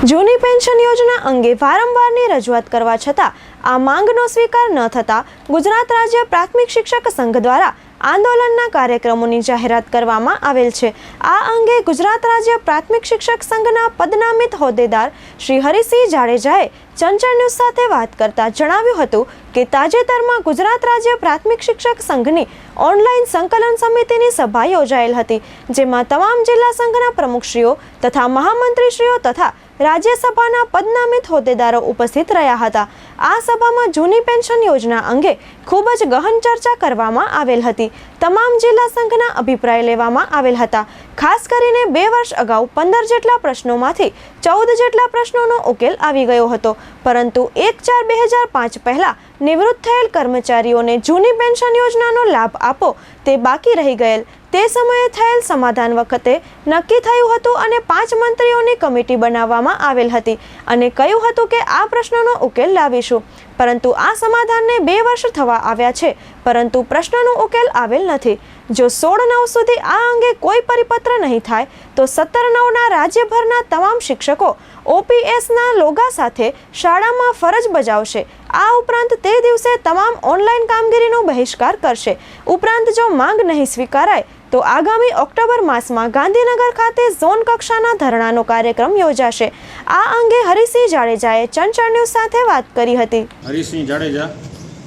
જૂની પેન્શન યોજના અંગે વારંવારની રજૂઆત કરવા છતાં આ માંગનો સ્વીકાર ન થતાં ગુજરાત રાજ્ય પ્રાથમિક શિક્ષક સંઘ દ્વારા આંદોલનના કાર્યક્રમોની જાહેરાત કરવામાં આવેલ છે. આ અંગે ગુજરાત રાજ્ય પ્રાથમિક શિક્ષક સંઘના પદનામિત હોદ્દેદાર શ્રી હરિસિંહ જાડેજાએ ચંચળ ન્યૂઝ સાથે વાત કરતા જણાવ્યું હતું કે તાજેતરમાં ગુજરાત રાજ્ય પ્રાથમિક શિક્ષક સંઘની ઓનલાઈન સંકલન સમિતિની સભા યોજાયેલ હતી, જેમાં તમામ જિલ્લા સંઘના પ્રમુખશ્રીઓ તથા મહામંત્રીશ્રીઓ તથા રાજ્યસભાના પદનામિત હોદ્દેદારો ઉપસ્થિત રહ્યા હતા. આ સભામાં જૂની પેન્શન યોજના અંગે ખૂબ જ ગહન ચર્ચા કરવામાં આવેલ હતી. તમામ જિલ્લા સંઘના અભિપ્રાય લેવામાં આવેલ હતા. ખાસ કરીને બે વર્ષ અગાઉ પંદર જેટલા પ્રશ્નોમાંથી ચૌદ જેટલા પ્રશ્નોનો ઉકેલ આવી ગયો હતો. પરંતુ એક ચાર બે હજાર પાંચ પહેલાં નિવૃત્ત થયેલ કર્મચારીઓને જૂની પેન્શન યોજનાનો લાભ આપો તે બાકી રહી ગયેલ. તે સમયે થયેલ સમાધાન વખતે નક્કી થયું હતું અને પાંચ મંત્રીઓની કમિટી બનાવવામાં આવેલ હતી અને કહ્યું હતું કે આ પ્રશ્નનો ઉકેલ લાવીશું. પરંતુ આ સમાધાનને બે વર્ષ થવા આવ્યા છે. પરંતુ પ્રશ્નનો ઉકેલ આવેલ નથી. જો સોળ નવ સુધી આ અંગે કોઈ પરિપત્ર નહીં થાય, તો સત્તર નવના રાજ્યભરના તમામ શિક્ષકો ઓપીએસના લોગા સાથે શાળામાં ફરજ બજાવશે. આ ઉપરાંત તે દિવસે તમામ ઓનલાઈન કામગીરીનો બહિષ્કાર કરશે. ઉપરાંત જો માંગ નહીં સ્વીકારાય તો આગામી ઓક્ટોબર માસમાં ગાંધીનગર ખાતે ઝોન કક્ષાના ધરણાનો કાર્યક્રમ યોજાશે. આ અંગે હરિસિંહ જાડેજાએ ચંચળ ન્યૂઝ સાથે વાત કરી હતી. હરીસિંહ જાડેજા,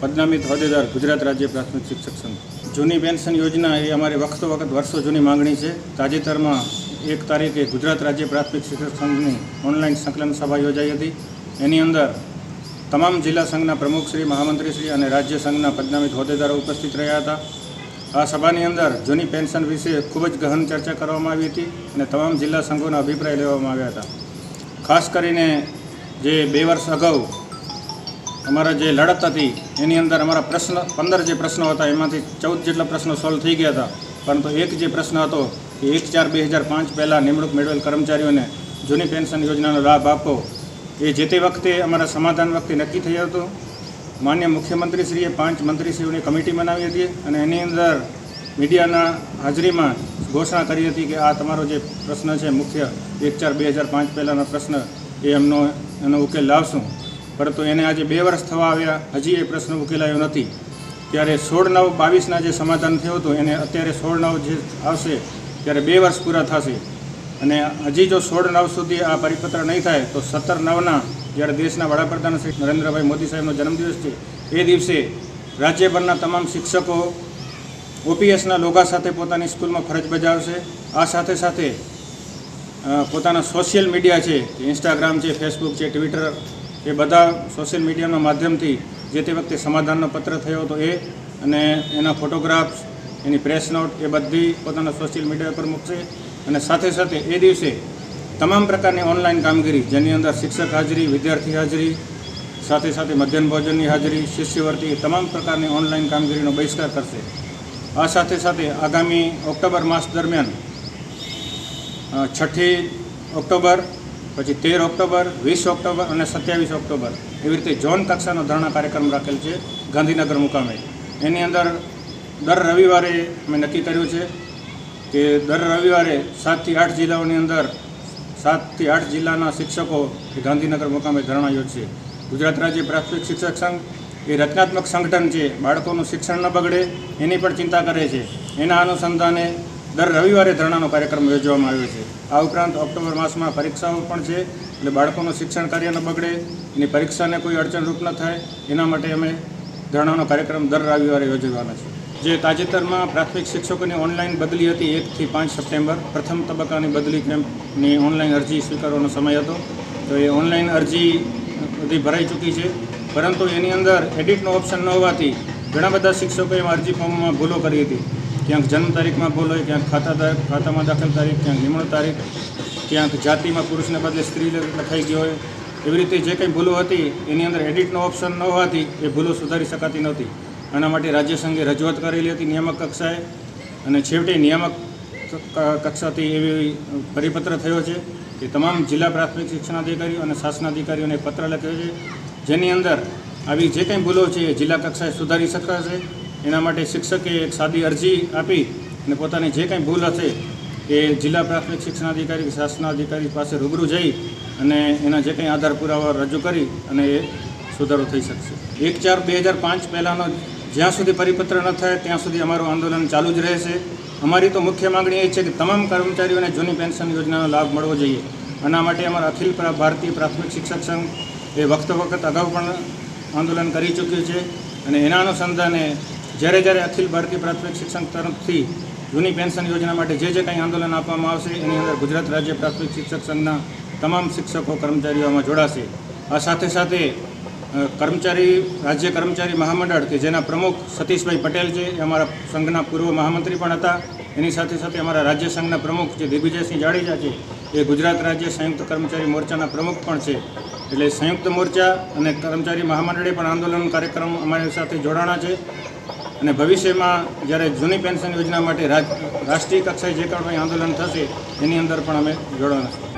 પદનામિત હોદ્દેદાર, ગુજરાત રાજ્ય પ્રાથમિક શિક્ષક સંઘ. જૂની પેન્શન યોજના એ અમારી વખતો વખત વર્ષો જૂની માંગણી છે. તાજેતરમાં એક તારીખે ગુજરાત રાજ્ય પ્રાથમિક શિક્ષક સંઘની ઓનલાઈન સંકલન સભા યોજાઈ હતી. એની અંદર તમામ જિલ્લા સંઘના પ્રમુખશ્રી મહામંત્રીશ્રી અને રાજ્ય સંઘના પદનામિત હોદ્દેદારો ઉપસ્થિત રહ્યા હતા. આ સભાની અંદર જૂની પેન્શન વિશે ખૂબ જ ગહન ચર્ચા કરવામાં આવી હતી અને તમામ જિલ્લા સંઘોના અભિપ્રાય લેવામાં આવ્યા હતા. ખાસ કરીને જે બે વર્ષ અગાઉ અમારા જે લડત હતી, એની અંદર અમારા પ્રશ્ન, પંદર જે પ્રશ્નો હતા, એમાંથી ચૌદ જેટલા પ્રશ્નો સોલ્વ થઈ ગયા હતા. પરંતુ એક જે પ્રશ્ન હતો કે એક ચાર બે હજાર પાંચ પહેલાં નિમણૂક મેળવેલ કર્મચારીઓને જૂની પેન્શન યોજનાનો લાભ આપો એ જે તે વખતે અમારા સમાધાન વખતે નક્કી થયું હતું. માન્ય મુખ્યમંત્રીશ્રીએ પાંચ મંત્રીશ્રીઓની કમિટી બનાવી હતી અને એની અંદર મીડિયાના હાજરીમાં ઘોષણા કરી હતી કે આ તમારો જે પ્રશ્ન છે, મુખ્ય એક ચાર બે હજાર પાંચ પહેલાંનો પ્રશ્ન, એ એમનો, એનો ઉકેલ લાવશું. પરંતુ એને આજે બે વર્ષ થવા આવ્યા, હજી એ પ્રશ્ન ઉકેલાયો નથી. ત્યારે સોળ નવ બાવીસના જે સમાધાન થયું હતું, એને અત્યારે સોળ નવ જે આવશે, ત્યારે બે વર્ષ પૂરા થશે. અને હજી જો સોળ નવ સુધી આ પરિપત્ર નહીં થાય, તો સત્તર નવના જ્યારે દેશના વડાપ્રધાન શ્રી નરેન્દ્રભાઈ મોદી સાહેબનો જન્મદિવસ છે, એ દિવસે રાજ્યભરના તમામ શિક્ષકો ઓપીએસના લોગા સાથે પોતાની સ્કૂલમાં ફરજ બજાવશે. આ સાથે સાથે પોતાના સોશિયલ મીડિયા છે ઇન્સ્ટાગ્રામ છે, ફેસબુક છે, ટ્વિટર, એ બધા સોશિયલ મીડિયાના માધ્યમથી જે તે વખતે સમાધાનનો પત્ર થયો હતો એ અને એના ફોટોગ્રાફ્સ, એની પ્રેસ નોટ એ બધી પોતાના સોશિયલ મીડિયા પર મૂકશે. અને સાથે સાથે એ દિવસે તમામ પ્રકારની ઓનલાઈન કામગીરી, જેની અંદર શિક્ષક હાજરી, વિદ્યાર્થી હાજરી, સાથે સાથે મધ્યાહન ભોજનની હાજરી શિષ્યવર્તી તમામ પ્રકારની ઓનલાઈન કામગીરીનો બહિષ્કાર કરશે. આ સાથે સાથે આગામી ઓક્ટોબર માસ દરમિયાન છઠ્ઠી ઓક્ટોબર, પછી તેર ઓક્ટોબર, વીસ ઓક્ટોબર અને સત્યાવીસ ઓક્ટોબર એવી રીતે ઝોન કક્ષાનો ધરણા કાર્યક્રમ રાખેલ છે ગાંધીનગર મુકામે. એની અંદર દર રવિવારે અમે નક્કી કર્યું છે કે દર રવિવારે સાતથી આઠ જિલ્લાઓની અંદર સાતથી આઠ જિલ્લાના શિક્ષકો ગાંધીનગર મુકામે ધરણા યોજશે ગુજરાત રાજ્ય પ્રાથમિક શિક્ષક સંઘ એ રચનાત્મક સંગઠન છે. બાળકોનું શિક્ષણ ન બગડે એની પણ ચિંતા કરે છે. એના અનુસંધાને દર રવિવારે ધરણાનો કાર્યક્રમ યોજવામાં આવ્યો છે. આ ઉપરાંત ઓક્ટોબર માસમાં પરીક્ષાઓ પણ છે. એટલે બાળકોનું શિક્ષણ કાર્ય ન બગડે એની પરીક્ષાને કોઈ અડચણરૂપ ન થાય. એના માટે અમે ધરણાનો કાર્યક્રમ દર રવિવારે યોજવાના છે જે તાજેતરમાં પ્રાથમિક શિક્ષકોની ઓનલાઈન બદલી હતી એકથી પાંચ સપ્ટેમ્બર. પ્રથમ તબક્કાની બદલી કેમ્પની ઓનલાઈન અરજી સ્વીકારવાનો સમય હતો. તો એ ઓનલાઈન અરજી બધી ભરાઈ ચૂકી છે. પરંતુ એની અંદર એડિટનો ઓપ્શન ન હોવાથી ઘણા બધા શિક્ષકોએ અરજી ફોર્મમાં ભૂલો કરી હતી. ક્યાંક જન્મ તારીખમાં ભૂલ હોય, ક્યાંક ખાતા ખાતામાં દાખલ તારીખ, ક્યાંક નિમણૂક તારીખ, ક્યાંક જાતિમાં પુરુષને બદલે સ્ત્રી લખાઈ ગયો હોય. એવી રીતે જે કંઈ ભૂલો હતી, એની અંદર એડિટનો ઓપ્શન ન હોવાથી એ ભૂલો સુધારી શકાતી નહોતી. આના માટે રાજ્ય સંઘે રજૂઆત કરેલી હતી નિયામક કક્ષાએ. અને છેવટે નિયામક કક્ષાથી એવી પરિપત્ર થયો છે કે તમામ જિલ્લા પ્રાથમિક શિક્ષણાધિકારીઓ અને શાસનાધિકારીઓને પત્ર લખ્યો છે, જેની અંદર આવી જે કંઈ ભૂલો છે એ જિલ્લા કક્ષાએ સુધારી શકાશે. એના માટે શિક્ષકે એક સાદી અરજી આપી અને પોતાની જે કંઈ ભૂલ હશે એ જિલ્લા પ્રાથમિક શિક્ષણાધિકારી કે શાસનાધિકારી પાસે રૂબરૂ જઈ અને એના જે કંઈ આધાર પુરાવા રજૂ કરી અને એ સુધારો થઈ શકશે. એક ચાર બે હજાર પાંચ પહેલાંનો જ્યાં સુધી પરિપત્ર ન થાય, ત્યાં સુધી અમારું આંદોલન ચાલુ જ રહેશે. અમારી તો મુખ્ય માંગણી એ છે કે તમામ કર્મચારીઓને જૂની પેન્શન યોજનાનો લાભ મળવો જોઈએ. આના માટે અમારા અખિલ ભારતીય પ્રાથમિક શિક્ષક સંઘ એ વખત વખત અગાઉ પણ આંદોલન કરી ચૂક્યું છે અને એના અનુસંધાને જ્યારે જ્યારે અખિલ ભારતીય પ્રાથમિક શિક્ષણ તરફથી જૂની પેન્શન યોજના માટે જે જે કંઈ આંદોલન આપવામાં આવશે, એની અંદર ગુજરાત રાજ્ય પ્રાથમિક શિક્ષક સંઘના તમામ શિક્ષકો, કર્મચારીઓ આમાં જોડાશે. આ સાથે સાથે કર્મચારી, રાજ્ય કર્મચારી મહામંડળ કે જેના પ્રમુખ સતીશભાઈ પટેલ છે, એ અમારા સંઘના પૂર્વ મહામંત્રી પણ હતા. એની સાથે સાથે અમારા રાજ્ય સંઘના પ્રમુખ જે દિગ્વિજયસિંહ જાડેજા છે, એ ગુજરાત રાજ્ય સંયુક્ત કર્મચારી મોરચાના પ્રમુખ પણ છે. એટલે સંયુક્ત મોરચા અને કર્મચારી મહામંડળે પણ આંદોલન કાર્યક્રમ અમારી સાથે જોડાણા છે. અને ભવિષ્યમાં જ્યારે જૂની પેન્શન યોજના માટે રાષ્ટ્રીય કક્ષાએ જે કારણ આંદોલન થશે, એની અંદર પણ અમે જોડાવાના છીએ.